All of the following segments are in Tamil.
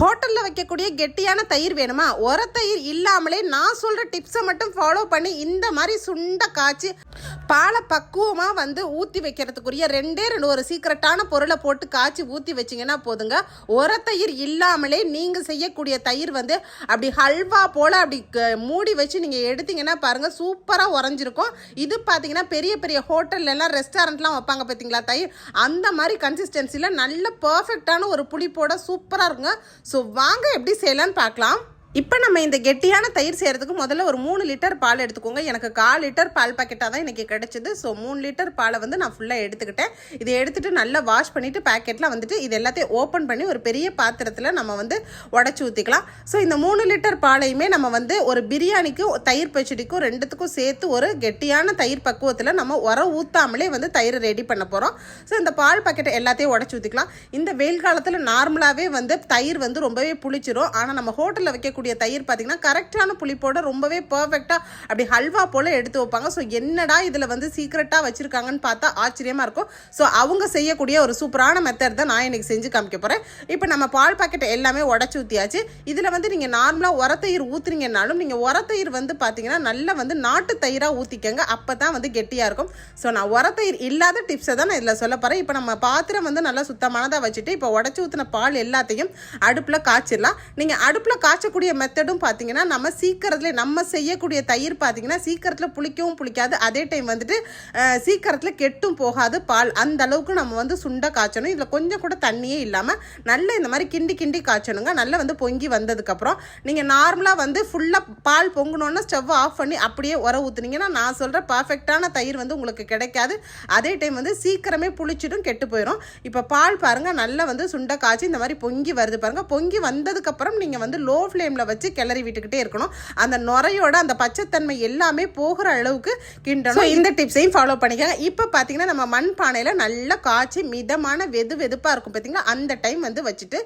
ஹோட்டலில் வைக்கக்கூடிய கெட்டியான தயிர் வேணுமா? உர தயிர் இல்லாமலே நான் சொல்கிற டிப்ஸை மட்டும் ஃபாலோ பண்ணி இந்த மாதிரி சுண்ட காய்ச்சி பாலை பக்குவமாக வந்து ஊற்றி வைக்கிறதுக்குரிய ரெண்டே ரெண்டு ஒரு சீக்கிரட்டான பொருளை போட்டு காய்ச்சி ஊற்றி வச்சிங்கன்னா போதுங்க. உர தயிர் இல்லாமலே நீங்கள் செய்யக்கூடிய தயிர் வந்து அப்படி ஹல்வா போல் அப்படி க- மூடி வச்சு நீங்கள் எடுத்தீங்கன்னா பாருங்கள் சூப்பராக உறைஞ்சிருக்கும். இது பார்த்தீங்கன்னா பெரிய பெரிய ஹோட்டல்ல ரெஸ்டாரண்ட்லாம் வைப்பாங்க பார்த்தீங்களா தயிர்? அந்த மாதிரி கன்சிஸ்டன்சியில் நல்ல பர்ஃபெக்டான ஒரு புளிப்போட சூப்பராக இருக்குங்க. ஸோ வாங்க எப்படி செய்யலாம்னு பார்க்கலாம். இப்போ நம்ம இந்த கெட்டியான தயிர் செய்கிறதுக்கு முதல்ல ஒரு மூணு லிட்டர் பால் எடுத்துக்கோங்க. எனக்கு கால் லிட்டர் பால் பாக்கெட்டாக தான் இன்றைக்கி கிடச்சிது. ஸோ மூணு லிட்டர் பாலை வந்து நான் ஃபுல்லாக எடுத்துக்கிட்டேன். இதை எடுத்துகிட்டு நல்லா வாஷ் பண்ணிவிட்டு பேக்கெட்டில் வந்துட்டு இது எல்லாத்தையும் ஓப்பன் பண்ணி ஒரு பெரிய பாத்திரத்தில் நம்ம வந்து உடச்சி ஊற்றிக்கலாம் ஸோ இந்த மூணு லிட்டர் பாலையுமே நம்ம வந்து ஒரு பிரியாணிக்கும் தயிர் பச்சடிக்கும் ரெண்டுத்துக்கும் சேர்த்து ஒரு கெட்டியான தயிர் பக்குவத்தில் நம்ம உர ஊற்றாமலே வந்து தயிர் ரெடி பண்ண போகிறோம் ஸோ இந்த பால் பாக்கெட்டை எல்லாத்தையும் உடச்சி ஊற்றிக்கலாம் இந்த வெயில் காலத்தில் நார்மலாகவே வந்து தயிர் வந்து ரொம்பவே புளிச்சிரும். ஆனால் நம்ம ஹோட்டலில் வைக்க வைக்கக்கூடிய தயிர் பார்த்தீங்கன்னா கரெக்டான புளிப்போட ரொம்பவே பர்ஃபெக்டாக அப்படி ஹல்வா போல் எடுத்து வைப்பாங்க. ஸோ என்னடா இதில் வந்து சீக்ரெட்டாக வச்சுருக்காங்கன்னு பார்த்தா ஆச்சரியமாக இருக்கும். ஸோ அவங்க செய்யக்கூடிய ஒரு சூப்பரான மெத்தட் தான் நான் இன்றைக்கி செஞ்சு காமிக்க போகிறேன் இப்போ நம்ம பால் பாக்கெட்டை எல்லாமே உடச்சி ஊற்றியாச்சு இதில் வந்து நீங்கள் நார்மலாக உரத்தயிர் ஊற்றுறீங்கனாலும் நீங்கள் உரத்தயிர் வந்து பார்த்தீங்கன்னா நல்லா வந்து நாட்டு தயிராக ஊற்றிக்கங்க அப்போ தான் வந்து கெட்டியாக இருக்கும். ஸோ நான் உரத்தயிர் இல்லாத டிப்ஸை தான் நான் இதில் சொல்ல போகிறேன் இப்போ நம்ம பாத்திரம் வந்து நல்லா சுத்தமானதாக வச்சுட்டு இப்போ உடச்சி ஊற்றின பால் எல்லாத்தையும் அடுப்பில் காய்ச்சிடலாம். நீங்கள் அடுப்பில் காய்ச்சக்கூடிய மெத்தடும் பார்த்தீங்கன்னா நம்ம சீக்கிரத்தில் நம்ம செய்யக்கூடிய தயிர் பார்த்தீங்கன்னா சீக்கிரத்தில் புளிக்கவும் புளிக்காது. அதே டைம் வந்துட்டு சீக்கிரத்தில் கெட்டும் போகாது பால். அந்த அளவுக்கு நம்ம வந்து சுண்டை காய்ச்சணும். இதில் கொஞ்சம் கூட தண்ணியே இல்லாமல் நல்லா இந்த மாதிரி கிண்டி கிண்டி காய்ச்சணுங்க. நல்லா வந்து பொங்கி வந்ததுக்கப்புறம் நீங்கள் நார்மலாக வந்து ஃபுல்லாக பால் பொங்கணுன்னா ஸ்டவ் ஆஃப் பண்ணி அப்படியே உர ஊற்றுனீங்கன்னா நான் சொல்கிற பர்ஃபெக்டான தயிர் வந்து உங்களுக்கு கிடைக்காது. அதே டைம் வந்து சீக்கிரமே புளிச்சிடும் கெட்டு போயிடும் இப்போ பால் பாருங்கள் நல்லா வந்து சுண்டை காய்ச்சி இந்த மாதிரி பொங்கி வருது பாருங்கள் பொங்கி வந்ததுக்கப்புறம் நீங்கள் வந்து லோ ஃப்ளேமில் வச்சு கிளறி விட்டுக்கிட்டே இருக்கணும். அந்த நுரையோட அந்த பச்சைத்தன்மை எல்லாமே போகிற அளவுக்கு கிண்டணும். இந்த டிப்ஸையும் ஃபாலோ பண்ணிக்கோங்க. இப்போ பார்த்தீங்கன்னா நம்ம மண் பானையில் நல்லா காய்ச்சி மிதமான வெது வெதுப்பாக இருக்கும் பார்த்தீங்களா அந்த டைம் வந்து வச்சுட்டு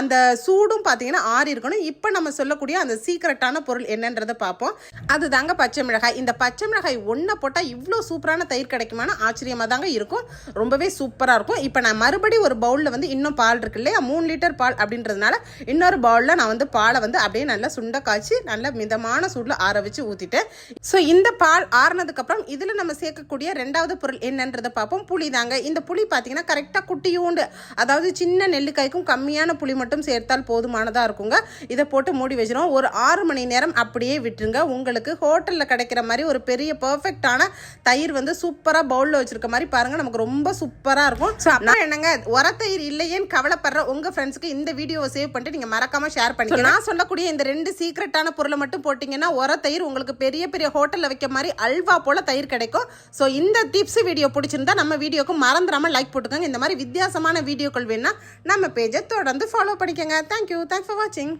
அந்த சூடும் பார்த்தீங்கன்னா ஆறி இருக்கணும். இப்போ நம்ம சொல்லக்கூடிய அந்த சீக்கிரட்டான பொருள் என்னன்றதை பார்ப்போம் அதுதாங்க பச்சை மிளகாய். இந்த பச்சை மிளகாய் ஒன்றை போட்டால் இவ்வளோ சூப்பரான தயிர் கிடைக்குமான ஆச்சரியமாக தாங்க இருக்கும். ரொம்பவே சூப்பராக இருக்கும். இப்போ நான் மறுபடியும் ஒரு பவுலில் வந்து இன்னும் பால் இருக்கு இல்லையா? மூணு லிட்டர் பால் அப்படின்றதுனால இன்னொரு பவுலில் நான் வந்து பாலை வந்து அப்படியே நல்லா சுண்ட காய்ச்சி நல்லா மிதமான சூடில் ஆற வச்சு ஊற்றிட்டேன் ஸோ இந்த பால் ஆறுனதுக்கப்புறம் இதில் நம்ம சேர்க்கக்கூடிய ரெண்டாவது பொருள் என்னன்றதை பார்ப்போம். புளி தாங்க. இந்த புளி பார்த்தீங்கன்னா கரெக்டாக குட்டியூண்டு. அதாவது சின்ன நெல்லிக்காய்க்கும் கம்மியான புளி மட்டும் சேர்த்தால் போதுமானதாக இருக்குங்க. இதை போட்டு மூடி வச்சிடும் ஒரு ஆறு மணி நேரம் அப்படியே விட்டுருங்க. உங்களுக்கு ஹோட்டலில் கிடைக்கிற மாதிரி ஒரு பெரிய பர்ஃபெக்டான தயிர் வந்து சூப்பராக பவுலில் வச்சிருக்க மாதிரி பாருங்க. நமக்கு ரொம்ப சூப்பராக இருக்கும். ஸோ என்னங்க? உர தயிர் இல்லையேன்னு கவலைப்படுற உங்கள் ஃப்ரெண்ட்ஸுக்கு இந்த வீடியோவை சேவ் பண்ணிட்டு நீங்கள் மறக்காம ஷேர் பண்ணிக்கலாம் நான் சொல்லக்கூடிய இந்த ரெண்டு சீக்ரெட்டான பொருளை மட்டும் போட்டிங்கன்னா உர தயிர் உங்களுக்கு பெரிய பெரிய ஹோட்டலில் வைக்க மாதிரி அல்வா போல் தயிர் கிடைக்கும். ஸோ இந்த டிப்ஸ் வீடியோ பிடிச்சிருந்தா நம்ம வீடியோக்கு மறந்துடாம லைக் போட்டுக்கோங்க. இந்த மாதிரி வித்தியாசமான வீடியோக்கள் வேணால் நம்ம பேஜை தொடர்ந்து ஃபாலோ பண்ணிக்கோங்க. தேங்க்யூ தேங்க்ஸ் ஃபார் வாட்சிங்